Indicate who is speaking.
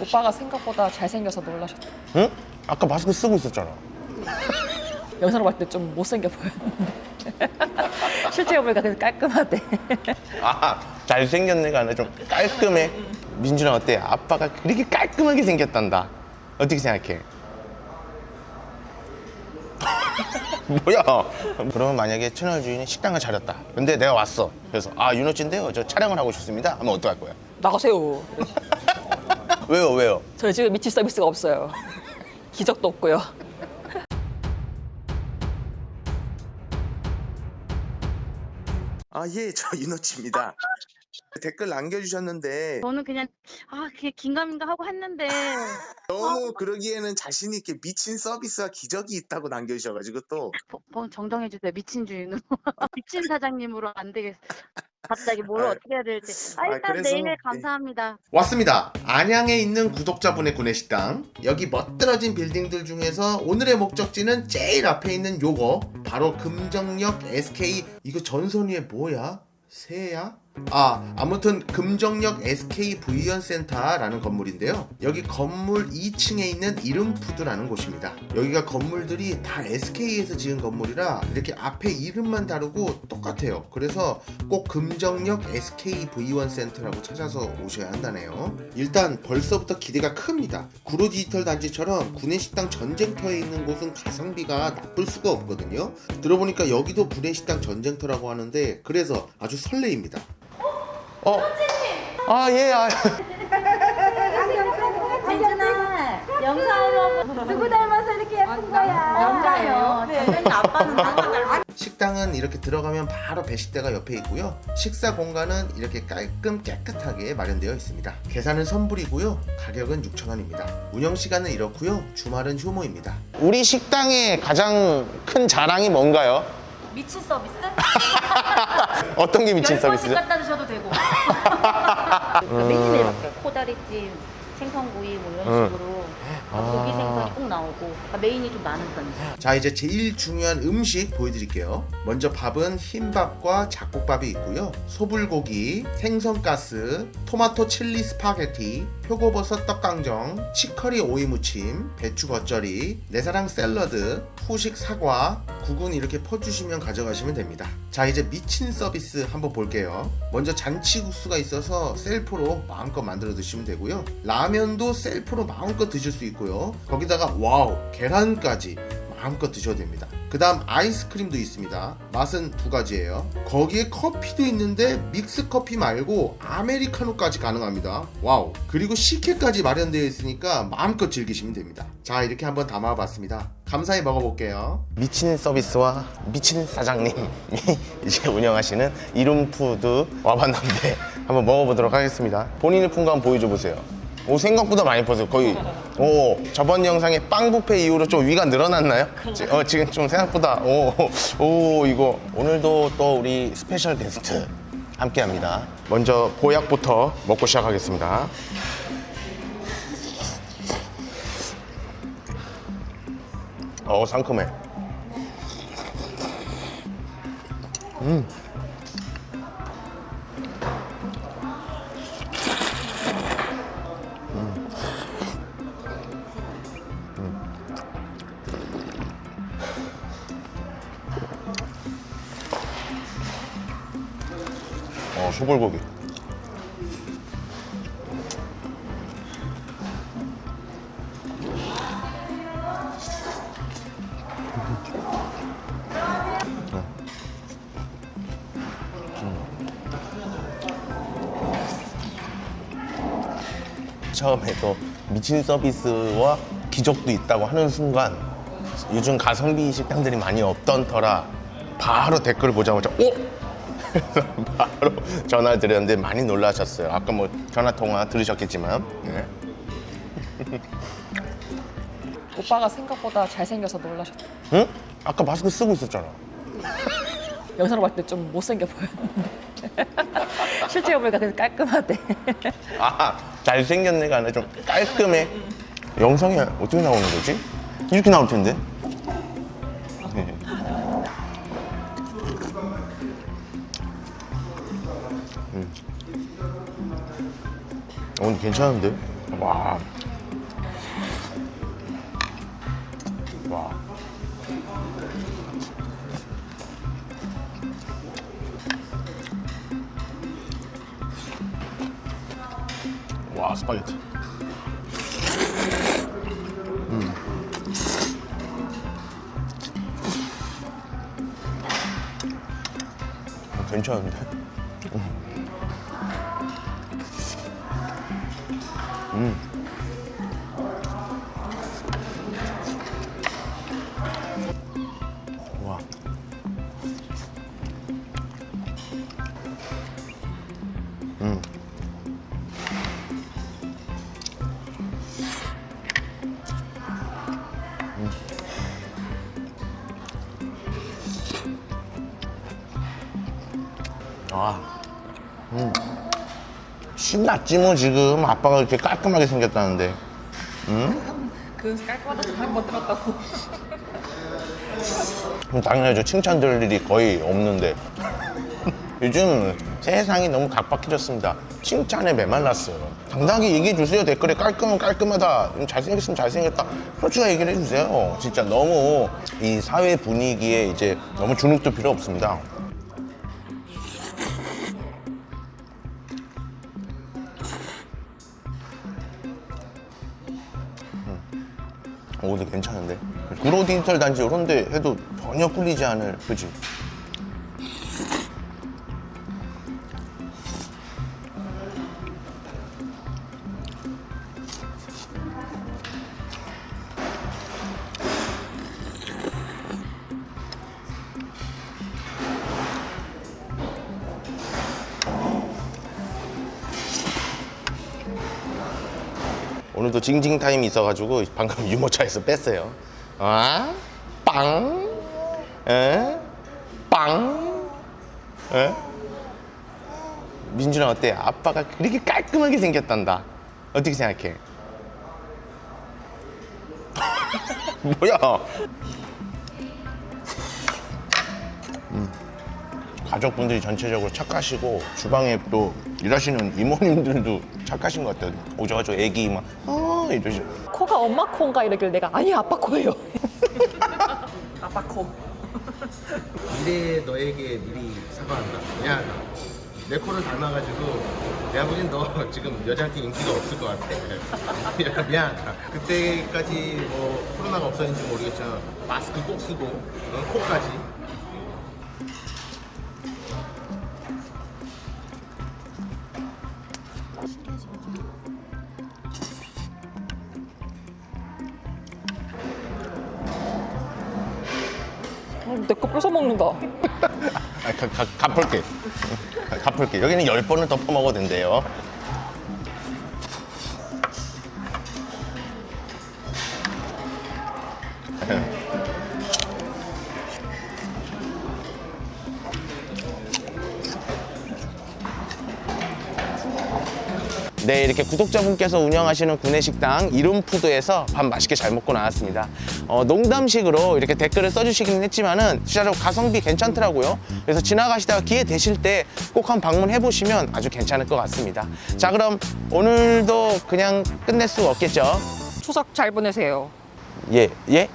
Speaker 1: 오빠가 생각보다 잘생겨서 놀라셨다.
Speaker 2: 응? 아까 마스크 쓰고 있었잖아.
Speaker 1: 영상으로 봤을 때 좀 못생겨 보였는데. 실제로 보니까 되게 깔끔하대.
Speaker 2: 아, 잘생겼네가 아니라 좀 깔끔해. 민준아 어때? 아빠가 그렇게 깔끔하게 생겼단다. 어떻게 생각해? 뭐야? 그러면 만약에 채널 주인이 식당을 차렸다. 근데 내가 왔어. 그래서 아 윤호진인데요. 저 촬영을 하고 싶습니다. 하면 어떡할 거야?
Speaker 1: 나가세요.
Speaker 2: 왜요? 왜요?
Speaker 1: 저희 지금 미친 서비스가 없어요. 기적도 없고요.
Speaker 2: 아 예, 저 윤호치입니다. 댓글 남겨주셨는데
Speaker 3: 저는 그냥 아 그냥 긴가민가 하고 했는데
Speaker 2: 너무 그러기에는 자신 있게 미친 서비스와 기적이 있다고 남겨주셔가지고 또
Speaker 3: 보- 보- 정정해 주세요 미친 주인으로 미친 사장님으로 안 되겠어 갑자기 뭘
Speaker 2: 아,
Speaker 3: 어떻게 해야 될지 아
Speaker 2: 아,
Speaker 3: 일단
Speaker 2: 그래서,
Speaker 3: 내일
Speaker 2: 예.
Speaker 3: 감사합니다
Speaker 2: 왔습니다. 안양에 있는 구독자분의 구내식당. 여기 멋들어진 빌딩들 중에서 오늘의 목적지는 제일 앞에 있는 요거 바로 금정역 SK 이거 전선위에 뭐야? 새야? 아 아무튼 금정역 SK 부위원 센터라는 건물인데요. 여기 건물 2층에 있는 이름푸드라는 곳입니다. 여기가 건물들이 다 SK에서 지은 건물이라 이렇게 앞에 이름만 다르고 똑같아요. 그래서 꼭 금정역 SK 부위원 센터라고 찾아서 오셔야 한다네요. 일단 벌써부터 기대가 큽니다. 구로 디지털 단지처럼 구내식당 전쟁터에 있는 곳은 가성비가 나쁠 수가 없거든요. 들어보니까 여기도 구내식당 전쟁터라고 하는데 그래서 아주 설레입니다. 어? 아 예. 아.
Speaker 4: 민준아 영상으로 누구 닮아서 이렇게 예쁜 거야
Speaker 3: 남자예요 당연히 아빠는 나가
Speaker 2: 식당은 이렇게 들어가면 바로 배식대가 옆에 있고요. 식사 공간은 이렇게 깔끔 깨끗하게 마련되어 있습니다. 계산은 선불이고요. 가격은 6,000원입니다. 운영 시간은 이렇고요. 주말은 휴무입니다. 우리 식당의 가장 큰 자랑이 뭔가요?
Speaker 4: 미친 서비스?
Speaker 2: 어떤 게 미친 서비스죠?
Speaker 4: 갖다 드셔도 되고
Speaker 3: 그 메뉴에 맞게 코다리찜 생선구이 뭐 이런
Speaker 2: 응.
Speaker 3: 식으로
Speaker 2: 아.
Speaker 3: 고기 생선이 꼭 나오고 그러니까 메인이 좀 많은 편이에요
Speaker 2: 자 이제 제일 중요한 음식 보여드릴게요 먼저 밥은 흰밥과 잡곡밥이 있고요 소불고기, 생선가스, 토마토 칠리 스파게티, 표고버섯 떡강정, 치커리 오이 무침, 배추 겉절이, 내 사랑 샐러드, 후식 사과, 국은 이렇게 퍼주시면 가져가시면 됩니다. 자 이제 미친 서비스 한번 볼게요. 먼저 잔치국수가 있어서 셀프로 마음껏 만들어 드시면 되고요. 라면도 셀프로 마음껏 드실 수 있고요. 거기다가 와우 계란까지 마음껏 드셔도 됩니다. 그 다음 아이스크림도 있습니다. 맛은 두 가지예요. 거기에 커피도 있는데 믹스 커피 말고 아메리카노까지 가능합니다. 와우. 그리고 식혜까지 마련되어 있으니까 마음껏 즐기시면 됩니다. 자, 이렇게 한번 담아봤습니다. 감사히 먹어볼게요. 미친 서비스와 미친 사장님이 이제 운영하시는 이룸푸드 와봤는데 한번 먹어보도록 하겠습니다. 본인의 한번 보여줘 보세요. 오 생각보다 많이 퍼서 거의 오 저번 영상에 빵 뷔페 이후로 좀 위가 늘어났나요? 지, 어, 지금 좀 생각보다 오, 오 이거 오늘도 또 우리 스페셜 게스트 함께합니다. 먼저 보약부터 먹고 시작하겠습니다. 어 상큼해. 어 소불고기. 처음에 또 미친 서비스와 기적도 있다고 하는 순간 요즘 가성비 식당들이 많이 없던 터라 바로 댓글 보자마자 오! 그래서 바로 전화 드렸는데 많이 놀라셨어요. 아까 뭐 전화 통화 들으셨겠지만 네.
Speaker 1: 오빠가 생각보다 잘생겨서 놀라셨다.
Speaker 2: 응? 아까 마스크 쓰고 있었잖아.
Speaker 1: 영상으로 봤을 때 좀 못생겨 보였는데. 실제로 보니까 되게 깔끔하대.
Speaker 2: 아 잘생겼네가 아니라 좀 깔끔해. 영상에 어떻게 나오는 거지? 이렇게 나올 텐데. 근데 괜찮은데? 와. 와. 와, 스파게티. 음. 괜찮은데? 와. 신났지 뭐 지금 아빠가 이렇게 깔끔하게 생겼다는데. 응?
Speaker 1: 그 깔끔하다고 한번 들었다고.
Speaker 2: 당연하죠. 칭찬 들을 일이 거의 없는데. 요즘 세상이 너무 각박해졌습니다. 칭찬에 메말랐어요. 당당하게 얘기해 주세요. 댓글에 깔끔은 깔끔하다. 좀 잘생겼으면 잘생겼다. 솔직하게 얘기를 해 주세요. 진짜 너무 이 사회 분위기에 이제 너무 주눅도 필요 없습니다. 오, 근데 괜찮은데? 구로 디지털 단지 이런 데 해도 전혀 꿀리지 않을, 그지? 오늘도 징징 타임이 있어가지고 방금 유모차에서 뺐어요. 아? 빵? 에? 빵? 에? 민준아 어때? 아빠가 그렇게 깔끔하게 생겼단다. 어떻게 생각해? 뭐야? 가족분들이 전체적으로 착하시고 주방에 또 일하시는 이모님들도 착하신 것 같아요. 오셔가지고 애기 막 어, 이러시.
Speaker 1: 코가 엄마 코인가 이러길래 내가 아니 아빠 코예요. 아빠 코.
Speaker 5: 미래의 너에게 미리 사과한다. 미안하다. 내 코를 닮아가지고 내가 보기엔 너 지금 여자한테 인기가 없을 것 같아. 미안- 미안하다. 그때까지 뭐 코로나가 없어졌는지 모르겠지만 마스크 꼭 쓰고 어, 코까지.
Speaker 1: 내거 뺏어 먹는다.
Speaker 2: 아, 가, 가, 갚을게. 갚을게. 여기는 열 번을 더 퍼먹어도 된대요. 네, 이렇게 구독자분께서 운영하시는 구내식당 이름푸드에서 밥 맛있게 잘 먹고 나왔습니다. 어, 농담식으로 이렇게 댓글을 써주시긴 했지만은 진짜로 가성비 괜찮더라고요. 그래서 지나가시다가 기회 되실 때 꼭 한번 방문해 보시면 아주 괜찮을 것 같습니다. 자, 그럼 오늘도 그냥 끝낼 수 없겠죠?
Speaker 1: 추석 잘 보내세요.
Speaker 2: 예, 예?